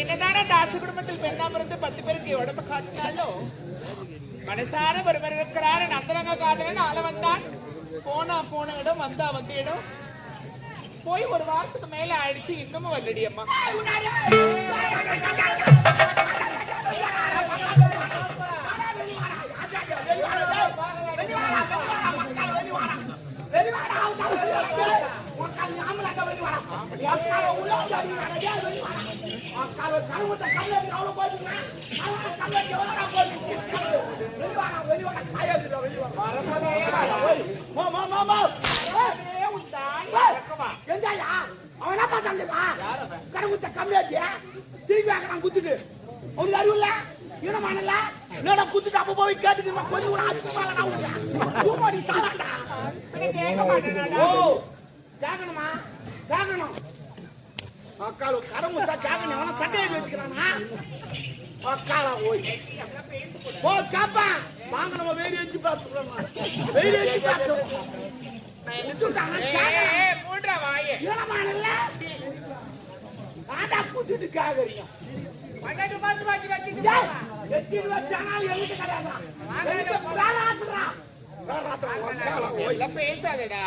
என்னதான தாசு குடும்பத்தில் பெண்ணா பிறந்து பத்து பேருக்கு உடம்பு காட்டினாலும் மனசார ஒருவர் இருக்கிறாரு நந்தரங்க காதலன் ஆள வந்தான். போனா போன இடம் வந்தா வந்த இடம் போய் ஒரு வாரத்துக்கு மேல ஆயிடுச்சு இன்னமும் வரலடி அம்மா. திருப்பி ஆக்கிறான் குத்துட்டு அவனுக்கு அறிவு இல்ல ஈனமானல என்னடா குத்துட்டு அப்ப போய் கேட்டுட்டு நம்ம கொஞ்சம் கூட ஆச்சு பாலடா உனக்கு பூமாடி சாலாடா கேட்க மாட்டேன் ஓ கேட்கணுமா கேட்கணும் அக்கால கடமுத்தா கேட்கணும் எவனா சட்டையை வச்சுக்கிறானா? அக்காலா ஓய் ஓ கேப்பா. வாங்க நம்ம வெயிட் வச்சு பார்த்துக்கிறோம் வெயிட் வச்சு பார்த்துக்கிறோம் குத்துட்டு கேக்குறீங்க. வேற. வேற பேசாதடா.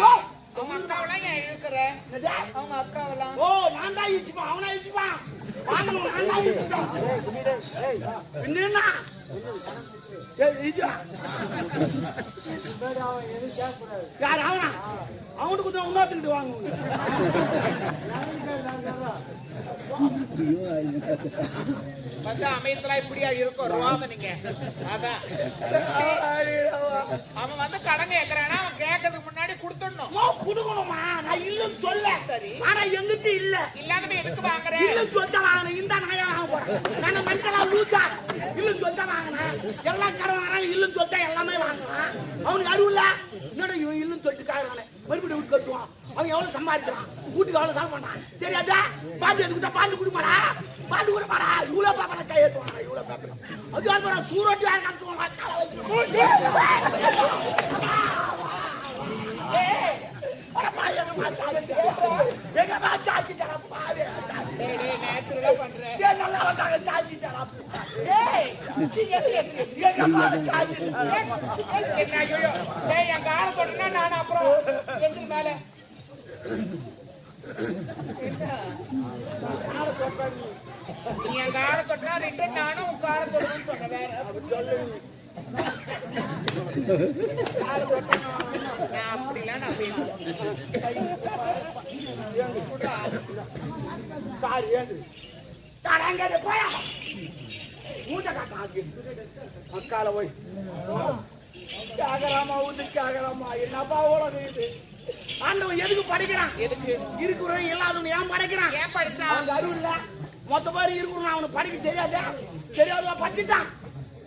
அவங்க அக்காவெல்லாம் ஏன் இழுக்கிற? அவங்க அக்காவெல்லாம். ஓ நான் தான் அவனா இடிச்சுப்பான் வாங்கணும் நான் தான் இடிச்சுப்பான் என்னன்னா ஏய், இது. யார் அவனா? அவனுக்கு கொஞ்சம் இன்னொருத்துக்கிட்டு வாங்க வந்து அமையத்துல இப்படியா இருக்கும் ருவாம நீங்க. அதான். அவன் வந்து கடன் கேக்குறானா? அவன் கேட்கறதுக்கு கொடுத்துடணும். அம்மா, குடுக்கணுமா நான் இல்லைன்னு சொல்ல. சரி. ஆனா எங்கிட்ட இல்ல. இல்லாதவன் எதுக்கு வாங்குற? இல்லைன்னு சொல்லிட்டு வாங்கினேன் இந்த நாயா வாங்க போறேன். நான் மென்டலா லூசா. இல்லைன்னு வாங்கினேன் எல்லாம் கடன் வராங்க இல்லைன்னு சொல்லிட்டு எல்லாமே வாங்குறான். அவனுக்கு அறிவு இல்ல. என்னடா இவன் இல்லைன்னு சொல்லிட்டு காரணம் மறுபடியும் வீட்டு கட்டுவான். அவன் எவ்வளவு சம்பாதிக்கிறான்? வீட்டுக்கு எவ்வளவு செலவு பண்ணான் தெரியாதா? பாட்டு எடுத்துக்கிட்டா பாட்டு குடிமாடா பாட்டு குடிமாடா இவ்வளவு பாப்பா கை ஏற்றுவாங்க இவ்வளவு பாப்பா அது சூரட்டி யார் டேய், நான் அப்புறம் எந்திரி மேல. நீ என் காலை தொட்டுனா return நானும் உன் காலை தொடுவேன்னு சொன்னேன் வேற. சொல்லு சாரி ஏண்டு போயா அக்கால போய் கேகராமா ஊட்டு கேகராமா என்னப்பா உலகம் இது ஆண்டவன் எதுக்கு படிக்கிறான் எதுக்கு இருக்கிறவன் இல்லாதவன் ஏன் படைக்கிறான் ஏன் படிச்சான் அவனுக்கு அறிவு இல்ல மொத்த பேர் இருக்கிறவன் அவனுக்கு படிக்க தெரியாதே? தெரியாதவா படிச்சுட்டான்.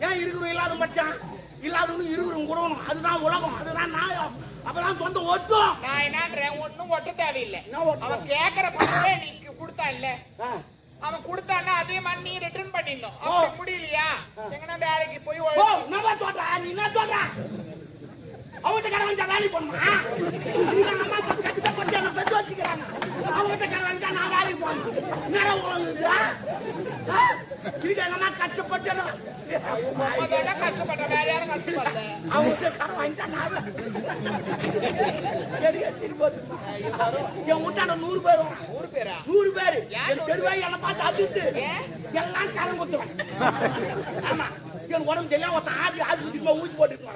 ஏன் இருக்கிறவன் இல்லாத படிச்சான்? இல்லாதவனுக்கு இருக்கிறவன் கொடுக்கணும் அதுதான் உலகம் அதுதான் நியாயம். அப்பதான் சொந்த ஒட்டும். நான் என்னன்றேன் ஒண்ணும் ஒட்ட தேவையில்லை. என்ன? அவன் கேக்குற பணத்தை நீ கொடுத்தா இல்ல. அவன் கொடுத்தான்னா அதே மாதிரி நீ ரிட்டர்ன் பண்ணிடணும். அப்படி முடியலையா? எங்கன்னா வேலைக்கு போய் நான் சொல்ற? நீ என்ன சொல்ற? அவன்கிட்ட கடை வந்தா வேலை பண்ணுமா அம்மா அப்பா கஷ்டப்பட்டு என்ன பெத்து வச்சுக்கிறாங்க. அவன்கிட்ட கடை வந்தா நான் வேலைக்கு போகணும். என்னடா உலகம் இது ஆ? இதுக்கு எங்க அம்மா கஷ்டப்பட்டு கஷ்டப்பட்ட வேற யாரும் கஷ்டப்படல. அவன்கிட்ட கடை வாங்கிட்டா நான் எடிய திருப்பி வருமா? என் வீட்டாண்ட நூறு பேர். வரும் ஊர் பேரா? நூறு பேர். தெருவாய் என்ன பார்த்து அதிர்ந்து ஏன்? எல்லாம் கடன் கொடுத்துருவேன் ஆமா. என் உடம்பு சரியில்லை. ஒருத்தன் ஆடி திரும்ப ஊசி போட்டுட்டு.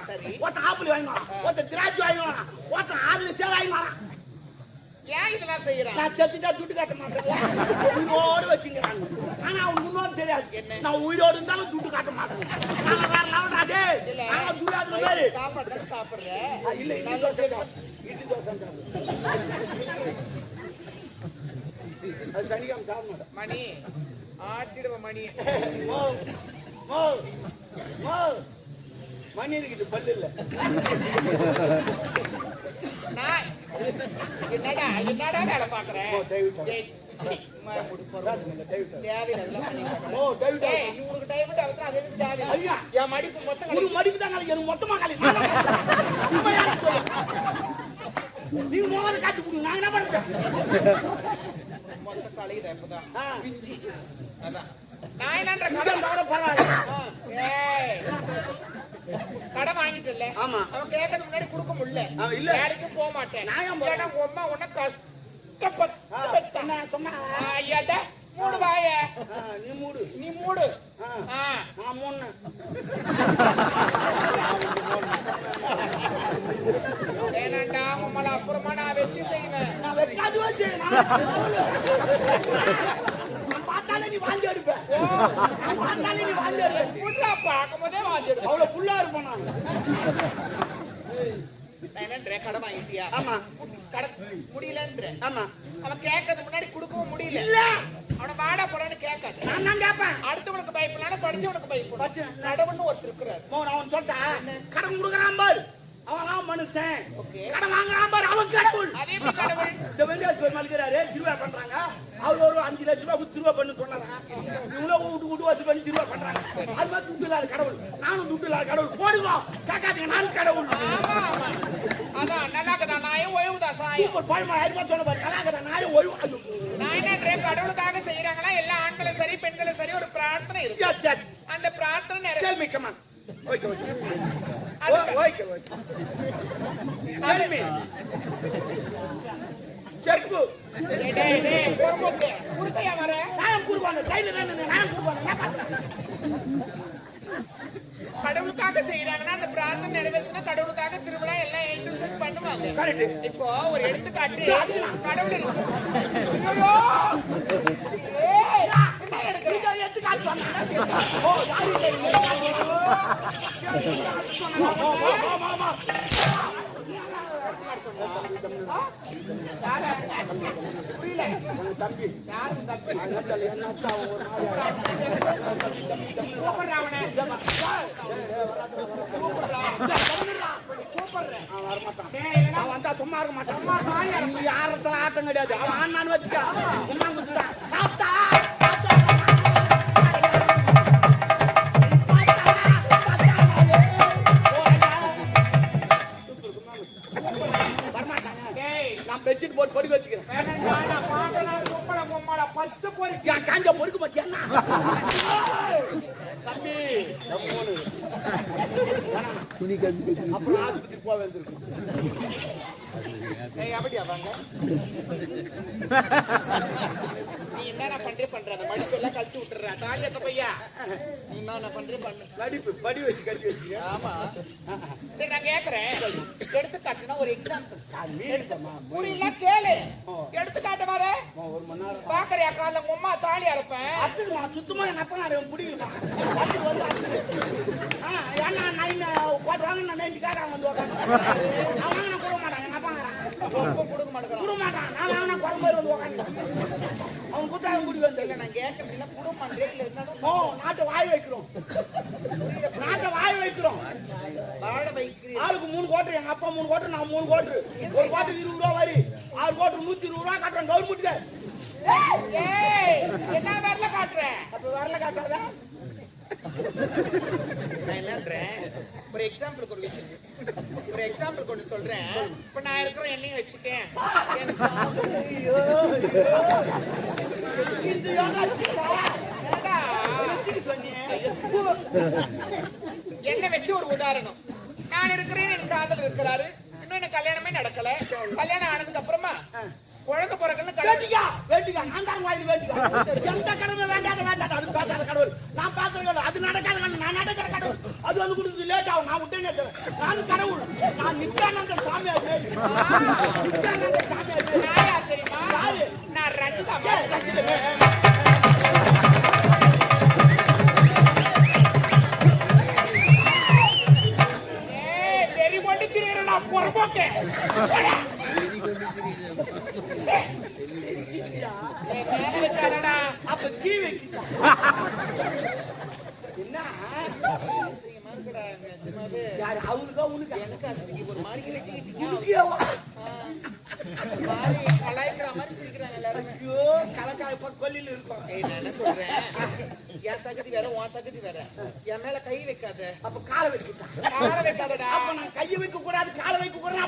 ஒருத்தன் ஆப்பிள் வாங்கி வரான். ஒருத்தன் திராட்சை வாங்கி வரான். ஒருத்தன் ஆறுல சேர் வாங்கி வரான். ஏன் இதெல்லாம் செய்யறான் நான் செத்துட்டா துட்டு காட்ட மாட்டேன். உயிரோடு வச்சுக்கிறாங்க. ஆனா அவனுக்கு இன்னொரு தெரியாது. என்ன? நான் உயிரோடு இருந்தாலும் துட்டு காட்ட மாட்டேன். நாங்க வேற லெவல் அதே. நாங்க சாப்பாடு இல்ல இட்லி நல்ல தோசை. இட்லி தோசை அது சனிக்கிழமை சாப்பிட மாட்டேன் மணி. ஆட்டிடுவ மணி. மோ மோ மோ. மணி இருக்குது பல்லு இல்ல. என்னடா என்னடா வேலை பாக்குற ஓ, டேவிட். டேய், சீ, சும்மா முடி போடுற. பேசுங்க, டேவிட். தேவையில்லை இதெல்லாம் பண்ணிட்டு ஓ டேவிட் டேய், நீ உனக்கு டைம் தேவை அது எதுக்கு தேவையில்லை ஐயா. என் மடிப்பு மொத்தம் ஒரு மடிப்பு தான் எனக்கு மொத்தமா காலி. நீங்க முகத்தை காட்டி கொடுங்க என்ன மொத்த கலையுது இப்பதான் அதான். நான் என்னன்ற பரவாயில்ல ஏய், கடன் வாங்கிட்டு இல்ல. ஆமா. அவன் கேட்கறது முன்னாடி கொடுக்க முடியல. இல்ல. வேலைக்கு போக மாட்டேன். நான் அம்மா உன்னை கஷ்டப்பட்டு சொன்னா ஐயாட்ட, மூடு வாய. நீ மூடு. நீ மூடு. நான் மூணு வேணாண்டா உம்மள அப்புறமா நான் வச்சு செய்வேன். நான் வச்சு நான் நான் பார்த்தாலே நீ வாந்தி புள்ளா பார்க்கும் போதே வாங்கிடு அவ்வளவு புல்லா இருப்பேன் நான் கடன் வாங்கிட்டியா ஆமா கடன் முடியலன்ற ஆமா அவன் கேட்கறது முன்னாடி கொடுக்கவும் முடியல இல்ல அவனை வாடா போடான்னு கேட்காது நான் தான் கேட்பேன் அடுத்தவனுக்கு பயப்படலாம் படிச்சவனுக்கு பயப்படும் படிச்ச- கடவுள்னு ஒருத்தர் இருக்கிறார் மோ, அவன் சொல்லிட்டேன். கடன் கொடுக்குறான் பாரு. அவன் மனுஷன். ஓகே. கடன் வாங்குறான் பாரு அவன் கடவுள். இந்த வெங்கடேஷ் பெருமாள் இருக்கிறாரு திருவிழா பண்றாங்க. அவர் ஒரு அஞ்சு லட்ச ரூபாய் கொடுத்து திருவிழா பண்ணு சொன்னாங்க இவ்வளவு விட்டு விட்டு வச்சு பண்ணி திருவிழா பண்றாங்க. அது மாதிரி துட்டு இல்லாத கடவுள். நானும் துட்டு இல்லாத கடவுள். போடுங்க கேட்காதீங்க நான் கடவுள். நாயும் சூப்பர் பழமா ஆயிரமா சொன்ன பாரு. கலாகதா நானே ஒழிவு. நான் என்ன கடவுளுக்காக செய்யறாங்களா எல்லா ஆண்களும் சரி பெண்களும் சரி ஒரு பிரார்த்தனை இருக்கு. அந்த பிரார்த்தனை நிறைவே Tell me, come டேய், டேய், பொறுமுக்கு. குறுக்கையா வர? நான் சைடுல தான் பாத்துறேன் கடவுளுக்காக செய்யறாங்கன்னா அந்த பிரார்த்தனை நிறைவேற்றினா கடவுளுக்காக திருவிழா எல்லாம் எழுந்து பண்ணுவாங்க. இப்போ ஒரு எடுத்துக்காட்டு. கடவுள் சும்மா இருக்க மாட்டான். நீ யாரத்துல ஆட்டம் கிடையாது. அவன் ஆனான்னு வச்சுக்கா. நான் பெட்ஷீட் போட்டு படுக்க வச்சுக்கிறேன். காஞ்ச பொறுக்க மாட்டியா தம்பி துணி கஞ்சி அப்புறம் ஆஸ்பத்திரி போக வேண்டியிருக்கும். எப்படியா வாங்க? என்னடா பண்றே பண்ற? அந்த மடிப்பு எல்லாம் கழிச்சு விட்டுற தாலியத்த பையா நீ என்ன பண்றே பண்ணு நடிப்பு படி வச்சு கட்டி வச்சுக்க ஆமா. சரி நான் கேக்குறேன். ஒரு எக்ஸாம்பிள் மீறிட்டமா புரியல கேளு. எடுத்துக்காட்டு மாதிரி ஒரு மணி நேரம். பாக்குறியா காலைல உங்க அம்மா தாலி அறுப்பேன் அத்துக்குமா சுத்தமா எங்க அப்பா நான் பிடிக்கலமா? அத்து வந்து அத்து ஆ ஏன்னா நான் இந்த வாங்க நான் நைட்டு காரன் வந்து உட்காந்து நான் வாங்கினா கொடுக்க மாட்டான் எங்க அப்பா கொடுக்க மாட்டேங்கிறான். கொடுக்க மாட்டான் நான் வாங்கினா குறை வந்து உட்காந்து அவன் குத்தாங்க குடி வந்து இல்ல நான் கேட்கறதுல குடும்பம் ரேட்ல இருந்தாலும் ஓ நாட்டை வாய் வைக்கிறோம். நாட்டை வாய் வைக்கிறோம். வாழ வைக்கிறீங்க ஆளுக்கு மூணு கோட்டர் எங்க அப்பா மூணு கோட்டர் நான் மூணு கோட்டர். ஒரு கோட்டர் இருபது ரூபா வரி. ஆறு கோட்டர் நூத்தி இருபது ரூபா கட்டுறேன். கவர்மெண்ட்டுக்கு. ஏய் என்ன வரல காட்டுறேன் அப்ப வரல காட்டாதா? நான் என்னன்றேன் ஒரு எக்ஸாம்பிளுக்கு ஒரு விஷயம். ஒரு எக்ஸாம்பிளுக்கு ஒன்று சொல்றேன். இப்ப நான் இருக்கிற எண்ணெயும் வச்சுட்டேன் எனக்கு இந்த யோகா என்னடா, சொன்னீங்க என்னை வச்சு ஒரு உதாரணம்? நான் இருக்கிறேன் என் காதல் இருக்கிறாரு. இன்னும் எனக்கு கல்யாணமே நடக்கல. கல்யாணம் ஆனதுக்கு அப்புறமா குழந்தை பிறகுன்னு கடவுள் வேண்டிக்கா வேண்டிக்கா நான் தான் வாங்கி எந்த கடமை வேண்டாத வேண்டாத அது பேசாத கடவுள். நான் கடவுள். அது நடக்காத கடவுள். நான் நடக்கிற கடவுள். அது வந்து கொடுக்குறது லேட் ஆகும். நான் விட்டேனே. நான் கடவுள். நான் நித்யானந்த பேரு. நித்யானந்த யார் தெரியுமா? நான் ரஞ்சிதா ஏய், என்ன. யாரு உனக்கா எனக்கு ஒரு மாதிரி கலாய்க்கிற மாதிரி சிரிக்கிறாங்க எல்லாரும். ஐயோ கலக்காய் இப்ப கொல்லில இருக்கும் நான் என்ன சொல்றேன்? என் தகுதி வேற, உன் தகுதி வேற. என் மேல கை வைக்காத. அப்ப காலை வைக்கிட்டா காலை வைக்காதடா.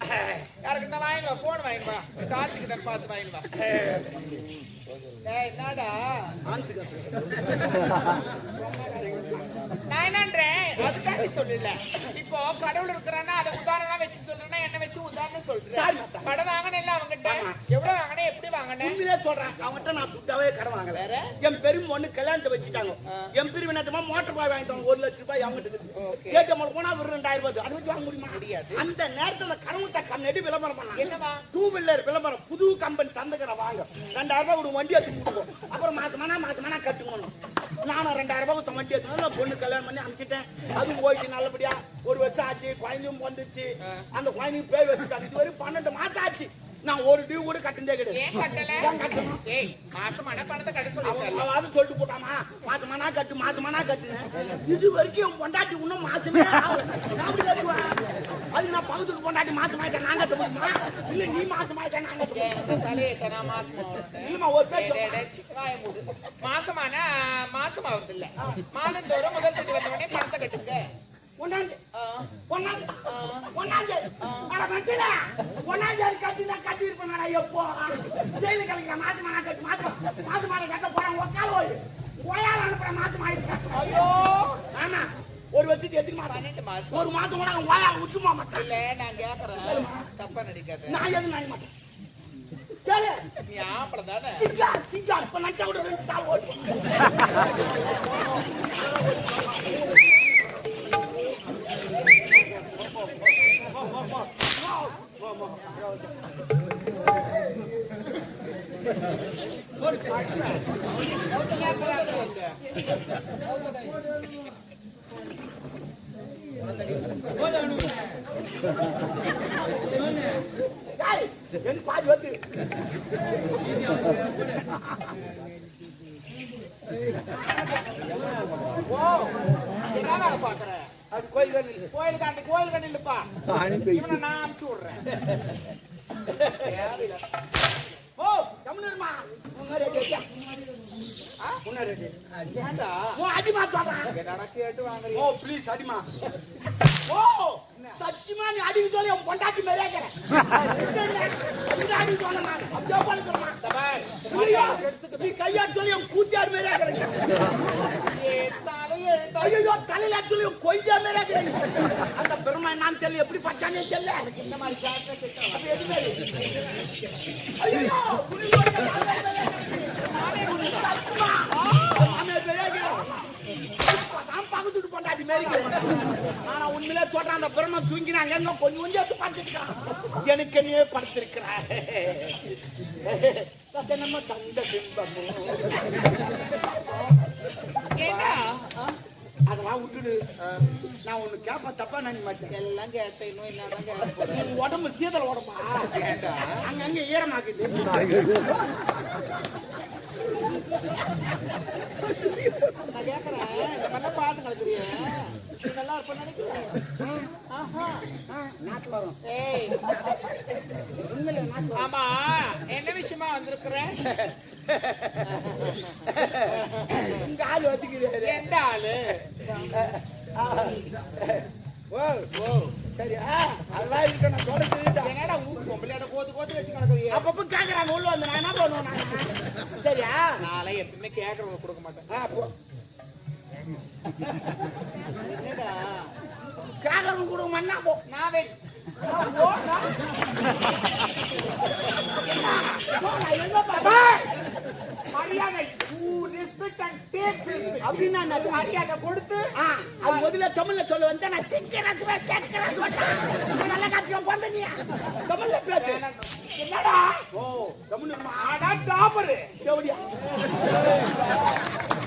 யாருக்கு இந்த வாங்கிட்டு வா போன் வாங்கிட்டு வா. கார்த்திக்கு தான் பார்த்து என்னடா? நான் என்னன்றேன்? அதுக்காண்டி சொல்லல. இப்போ கடவுள் இருக்கிறான்னா அதை உதாரணம் வச்சு சொல்றேன்னா என்ன வச்சு உதாரணம் சொல்றேன். மச்சான். கடை வாங்கினேன் அவங்கிட்ட எவ்வளவு வாங்கினேன் எப்படி வாங்கினேன் உண்மையிலே சொல்றேன். நான் துட்டாவே கடன் வாங்கல? என் பெரும் பொண்ணு கல்யாணத்தை வச்சுட்டாங்க. என் பெரும் என்னத்தமா மோட்டர் பாய் ஒரு லட்சம் ரூபாய் அவங்ககிட்ட போனா ஒரு ரெண்டாயிரம் ரூபாய். அதை வச்சு வாங்க முடியுமா? முடியாது. அந்த நேரத்துல கடவுத்த கண்ணடி விளம்பரம் பண்ணாங்க என்னவா? டூ வீலர் விளம்பரம். புது கம்பெனி தந்துக்கிற வாங்க. ரெண்டாயிரம் ரூபாய் ஒரு வண்டி எடுத்து அப்புறம் மாசமானா மாசமானா ரெண்டாயிரம் நான் பொண்ணு கல்யாணம் பண்ணி அனுப்பிச்சிட்டேன். அதுவும் போயிட்டு நல்லபடியா ஒரு வருஷம் ஆச்சு குழந்தையும் வந்துச்சு அந்த குழந்தையும் பேர் வச்சுட்டாங்க. இது வரைக்கும் பன்னெண்டு மாசம் ஆச்சு. நான் ஒரு டியூ கூட கட்டுனதே கிடையாது சொல்லிட்டு போட்டாமா? மாசமானா கட்டு மாசமானா கட்டுன்னு. இது வரைக்கும் என் பொண்டாட்டி இன்னும் மாசமே அது நான் பகுதிக்கு பொண்டாட்டி மாசமாயிட்டேன் நான் கட்ட முடியுமா? இல்ல நீ மாசமாயிட்டேன் நான் கட்ட முடியுமா? ஒரு சொல்லு. மாசமான ஆகுது இல்ல மாதந்தோறும் முதல் தேதி வந்த உடனே பணத்தை கட்டுங்க. அட கட்டி இருப்பேன் எப்போ? ஜெயிலு கலைக்கிற கட்டு மாசம் மாசமான கட்ட போறேன் உக்கால போய் கோயால் அனுப்புற மாசம் ஆயிடுச்சு ஐயோ! ஆமா. ஒரு வருஷத்துக்கு எத்தனை மாசம்? பன்னெண்டு மாசம். ஒரு மாசம் கூட அவன் வாயா விட்டுமா மாட்டான்? இல்ல நான் கேக்குறேன். தப்பா நடிக்காத. நான் எதுவும் நினைக்க மாட்டேன். கேளு. நீ ஆம்பளை தானே? சிங்கா சிங்கா இப்ப நச்சா கூட ரெண்டு ஓட்டு டேய், எனக்கு பாதி வந்து. கோயில் கண்ணு கோயில் காண்டி கோயில் கண்ணு இல்லப்பா. இவனை நான் அனுப்பிச்சு விடுறேன். ஓ தமிழ்மா முன்னாடி முன்னாடி அடிமா சொல்றான் கேட்டு ஓ ப்ளீஸ் அடிமா. ஓ அடிக்க சொல்லி உன் பொண்டாட்டி மாதிரியே இருக்கிறேன் நான் நீ கையாட்டு சொல்லி உன் கூத்தியார் மாதிரியே இருக்கிறேன் ஐயோ தலையில சொல்லி உன் கொய்தா மாதிரியே இருக்கிறேன் அந்த பெருமை என்னன்னு தெரியல. எப்படி பச்சானே தெரியல. இந்த மாதிரி. ஐயோ, புரியுது. நானே ஒரு சத்தியமா. நானே பெரிய இருக்கிறேன். நான் பக்கத்துட்டு பொண்டாட்டி மாரி இருக்கிறேன். ஆனா உண்மையிலே சொல்றேன் அந்த பிரம்ம தூங்கினாங்க. எங்க கொஞ்சம் கொஞ்சம் எடுத்து பார்த்துருக்கான் எனக்கு நீ படுத்திருக்கிறார். நம்ம சந்த பிம்பமோ? அதெல்லாம் விட்டுடு. நான் ஒண்ணு கேப்ப தப்பா நினைக்க மாட்டேன் எல்லாம் கேட்டேன் இன்னும் என்னதான் உடம்பு சீதல் உடம்பா? ஏண்டா? அங்கங்க ஈரமாக்குது நான் கேக்குறேன். இந்த மாதிரிலாம் இருப்ப நினைக்கிறேன் ஆஹா. நாட்டு வரும் ஏய் உண்மையிலே வரும் ஆமா. என்ன விஷயமா வந்திருக்கிறேன் இங்க ஆள் எந்த ஆளு? ஓ ஓ சரி அதெல்லாம் இருக்கு நான் சொல்ல சொல்லிட்டேன். என்னடா ஊர் பொம்பளையோட கோத்து கோத்து வச்சு கிடக்குறிய? அப்பப்ப கேக்குறாங்க உள்ள வந்து நான் என்ன பண்ணுவேன் நான்? சரியா? நாளை எப்பவுமே கேக்குறவங்க கொடுக்க மாட்டேன். ஆ, கேக்குறவங்க கூட மண்ணா போ நான் வெ- ஆ, போ, நான். போ, நான் என்ன பண்றேன்? மரியாதை கொடுத்து அது முதல்ல தமிழ்ல சொல்ல வந்து நான் திக்கிறேன் கேட்கிறேன் சொல்லிட்டேன். நல்ல காட்சியம் நீ தமிழ்ல பேசு என்னடா ஓ தமிழ் ஆடா டாபரு எப்படியா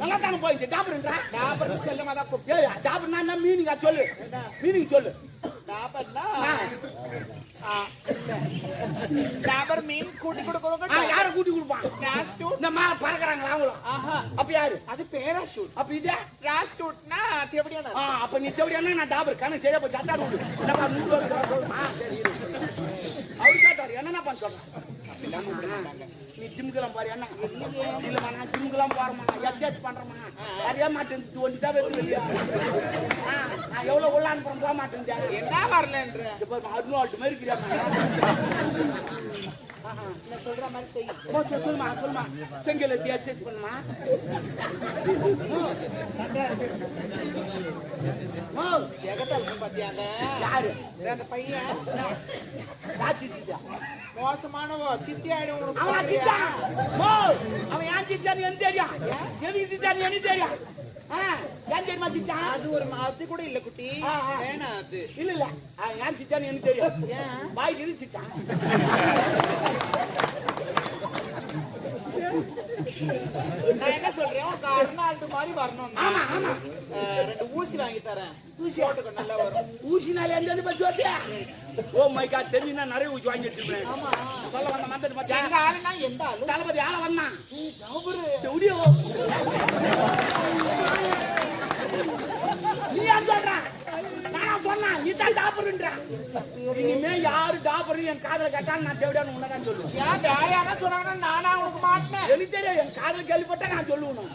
நல்லா தானே போயிடுச்சு டாபர்ன்றா டாபர் செல்லமா தான் ஏய் டாபர்னா என்ன மீனிங்கா சொல்லு. மீனிங் சொல்லு. டாபர்னா. டாபர் மீன் கூட்டி கொடுக்கறவங்க யார கூட்டி கொடுப்பான் ராஸ்டூட் பறக்குறாங்களா ஆஹா. அப்ப யாரு? அது பேராஷூட் அப்ப இதே ராஸ்டூட்னா அப்ப நீ நான் டாபர்? கணக்கு சரியா போய் சத்தா நூறு என்னப்பா நூறு வருஷம் சொல்லுமா சரி இரு. அவரு கேட்டாரு என்னென்ன பண்ண சொல்றேன் நீ ஜிம்முக்கெல்லாம் போறியா? என்ன? இல்லம்மா நான் ஜிம்முக்கெல்லாம் போறேம்மா. எக்ஸசைஸ் பண்றேம்மா. நிறைய மாட்டேன் ஒண்டி தான் ஆ, நான் எவ்வளவு உள்ள அனுப்புறேன் போக மாட்டேன் என்ன வரலன்ற? இப்போ அருணாட்டு மாதிரி இருக்கிறாங்க நான் சொல்ற மாதிரி செய் சொல்லுமா சொல்லுமா செங்கல் எடுத்து எக்ஸசைஸ் பண்ணுமா ஓ, பாத்தியாங்க யாரு அந்த பையன் ராட்சி சித்தா மோசமானவோ சித்தி ஆயிடும் உனக்கு அவன் சித்தா அவன் ஏன் சித்தான்னு எனக்கு தெரியும் எதுக்கு சித்தான்னு எனக்கு தெரியும் ஏன் தெரியுமா சித்தா? அது ஒரு அது கூட இல்ல குட்டி. வேணாம் அது. இல்ல இல்ல. ஏன் சித்தான்னு எனக்கு தெரியும். எது சித்தா. நான் என்ன சொல்றேன்? உனக்கு அருணாள்டு மாதிரி வரணும் ஆமா ஆமா. ரெண்டு ஊசி வாங்கி தரேன். ஊசி? போட்டுக்க நல்லா வரும். ஊசினால எந்த பஸ் வருது? ஓ மை காட் தெரிஞ்சு நான் நிறைய ஊசி வாங்கி வச்சிருப்பேன் ஆமா. சொல்ல வந்த எங்க பாத்தியா ஆளுனா எந்த ஆளு? தளபதி ஆள வந்தான். அவரு எப்படியோ நீ ஏன் சொல்ற? சொன்னா நீ தான் டாப்பர்ன்ற இனிமே யாரு டாப்பர் என் காதல கேட்டான்னு நான் தேவையான உன்னதான் சொல்லுவேன். வேற யாரா சொன்னாங்கன்னா நானா உனக்கு மாட்டினேன்? எனக்கு தெரியும் என் காதல் கேள்விப்பட்டா நான் சொல்லுவேன்.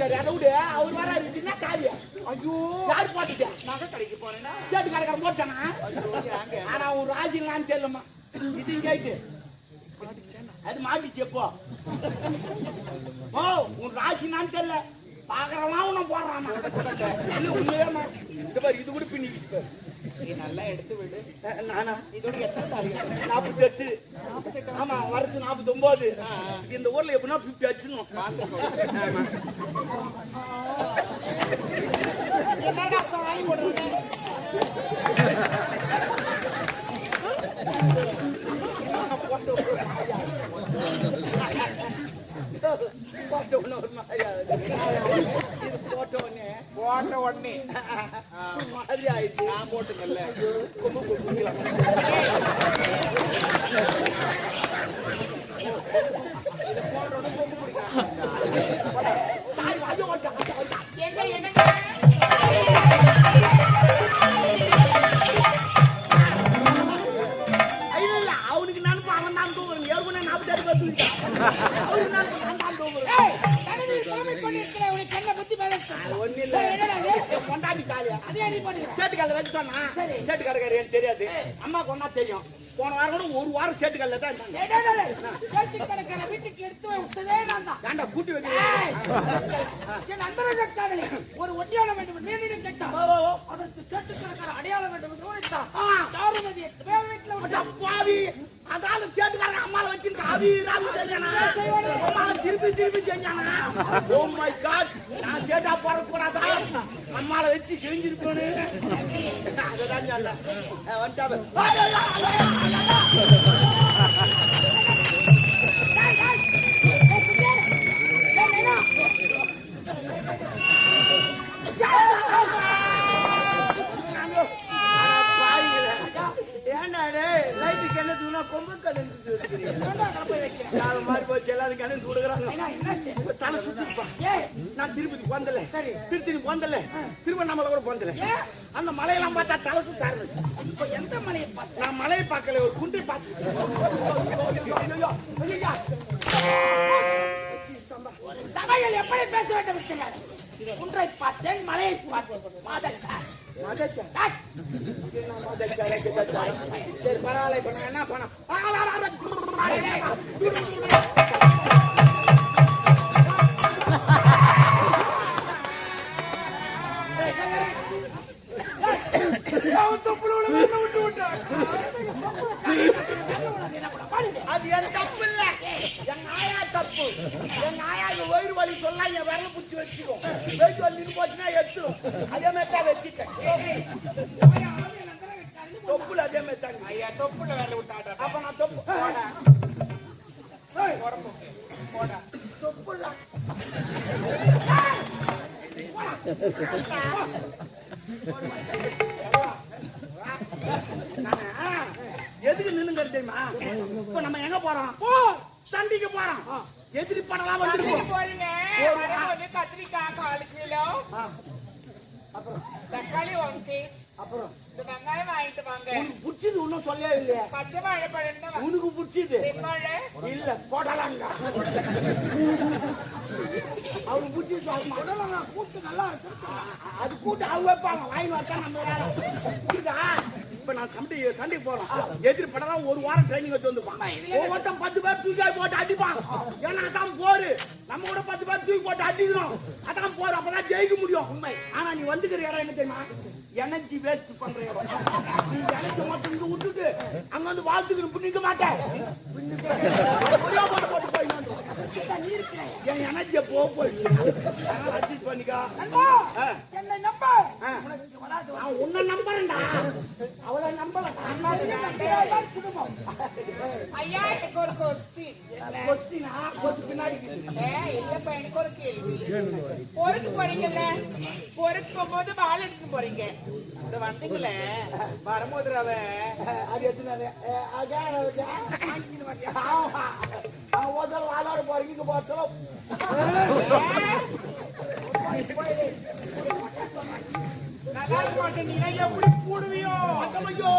சரி அதை விடு. அவர் வர இருக்குன்னா காலியா ஐயோ. யார் போட்டுட்டேன் நகை கடைக்கு போறேன்னா சேட்டு கடைக்காரன் போட்டானா? ஆனா உன் ராஜிங்களான்னு தெரியலமா இது கேட்டு அது மாட்டிச்சு எப்போ? ஓ உன் ராசினான்னு தெரியல. பாக்குறவன் உன்னை போடுறாமா இல்ல உண்மையாமா இந்த பாரு இது கூட பின்னிக்கிச்சு. நீ நல்லா எடுத்து விடு. நானா? இதோட எத்தனை தாலி? நாற்பத்தி எட்டு ஆமா வரது நாற்பத்தி ஒன்பது இந்த ஊர்ல எப்படின்னா பிப்டி அடிச்சுணும் ஆமா. என்னடா போடுறேன் போட்ட உடனே ஒரு மாதிரி போட்ட உடனே போட்ட உடனே மாதிரி ஆயிடுச்சு நான் போட்டுங்கல்ல கொம்பு கொடுக்கலாம் பாவி அதால சேட்டுக்காரங்க அம்மால வச்சு ராவி ராவி செஞ்சானா அம்மா திருப்பி திருப்பி செஞ்சானா ஓ மை காட் நான் சேட்டா போற கூடாதா அம்மால வச்சு செஞ்சிருக்கணும் அததான் சொல்ல வந்துட்டாவே ஏன்டா டேய் தூணா கொம்பு கலந்து நாலு மாதிரி போச்சு எல்லாரும் கலந்து கொடுக்குறாங்க தலை நான் திருப்பதி போந்தல சரி. திருத்தணி போந்தல திருவண்ணாமலை கூட போந்தல அந்த மலையெல்லாம் பார்த்தா தலை சுத்த ஆரம்பிச்சு இப்போ எந்த மலையை பார்த்த? நான் மலையை பார்க்கல ஒரு குண்டை பார்த்து சபையில் எப்படி பேச வேண்டும் குன்றை பார்த்தேன் மலையை பார்த்தேன் மாதச்சார் சரி பரவாயில்ல இப்ப நான் என்ன. அது என் தப்பு இல்ல என் ஆயா தப்பு என் ஆயா இந்த வயிறு வலி சொல்ல என் விரல புடிச்சு வச்சுக்கும் வயிறு வலி போச்சுன்னா எடுத்துரும் அதே மாதிரி தான் வச்சுட்டேன் தொப்புல அதே மாதிரி தாங்க ஐயா தொப்புல வேலை விட்டாடா அப்ப நான் தொப்பு உடம்பு போடா தொப்புல எதுக்கு நின்னுங்க தெரியுமா இப்ப நம்ம எங்க போறோம் சண்டைக்கு போறோம் எதிரி படலாம் வந்துருக்கோம். போறீங்க. வரும்போது கத்திரிக்காய் கால் கிலோ அப்புறம். தக்காளி ஒன் கேஜ் அப்புறம். இந்த வெங்காயம் வாங்கிட்டு வாங்க. உனக்கு பிடிச்சது ஒன்றும் சொல்லவே இல்லையே. பச்சை வாழைப்பழம் உனக்கு பிடிச்சது. இல்ல போடலாங்க அவருக்கு பிடிச்சது போடலாங்க கூட்டு நல்லா இருக்கு அது கூட்டு அவங்க வைப்பாங்க. வாங்கி வச்சா நம்ம வேலை. புரியுதா? இப்ப நான் சண்டை சண்டை போறோம். எதிரி படம் ஒரு வாரம் ட்ரைனிங் வச்சு வந்துப்பான் ஒவ்வொருத்தன் பத்து பேர் தூக்கி போட்டு அடிப்பான். ஏன்னா அதான் போரு. நம்ம கூட பத்து பேர் தூக்கி போட்டு அடிக்கணும். அதான் போர். அப்பதான் ஜெயிக்க முடியும். உண்மை. ஆனா நீ வந்துக்கிற இடம் என்ன தெரியுமா? எனர்ஜி வேஸ்ட் பண்ற இடம். நீ எனர்ஜி மொத்தம் இங்க விட்டுட்டு அங்க வந்து வாழ்த்துக்கணும். நிக்க மாட்டேன். ஒரே போட்டு போட்டு போய் என் எனர்ஜியை போக போயிடுச்சு. adjust பண்ணிக்கோ. என்னை நம்ப. இல்லப்பா எனக்கு ஒரு கேள்வி பொறுக்கு போறீங்கல்ல பொறுக்கு போகும்போது வாழை எடுத்து போறீங்க இந்த வந்தீங்களே வரும்போது அது எடுத்துனாரு அவன் வாழோட போறீங்க இங்க நல்லா இருக்க எப்படி கூடுவியோ ஐயோ